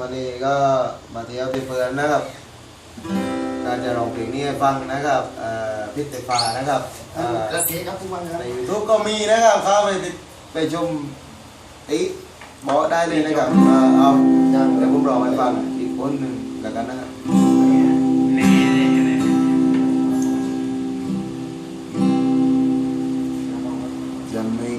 วันนี้ก็มาเที่ยวที่เพื่อนนะครับการจะร้องเพลงนี้ให้ฟังนะครับเอ่อพิษไฟฟ้านะครับเอ่อโอเคครับทุกวันครับในยูทูบก็มีนะครับเข้าไปติดไปชมติบอกได้เลยนะครับเอ่อเอาเดี๋ยวผมร้องให้ฟังอีกคนหนึ่งแล้วกันนะครับจะไม่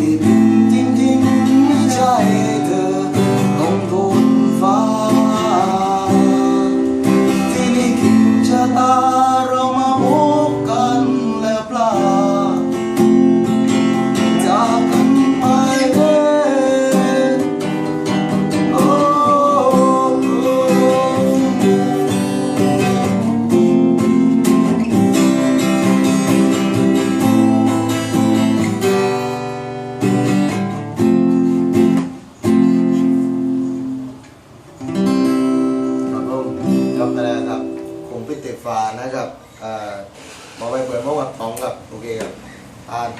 baby. ผมพิติฟ้านะครับหมอไบเปิดเมื่อวันตองกับโอเคครับอ่าน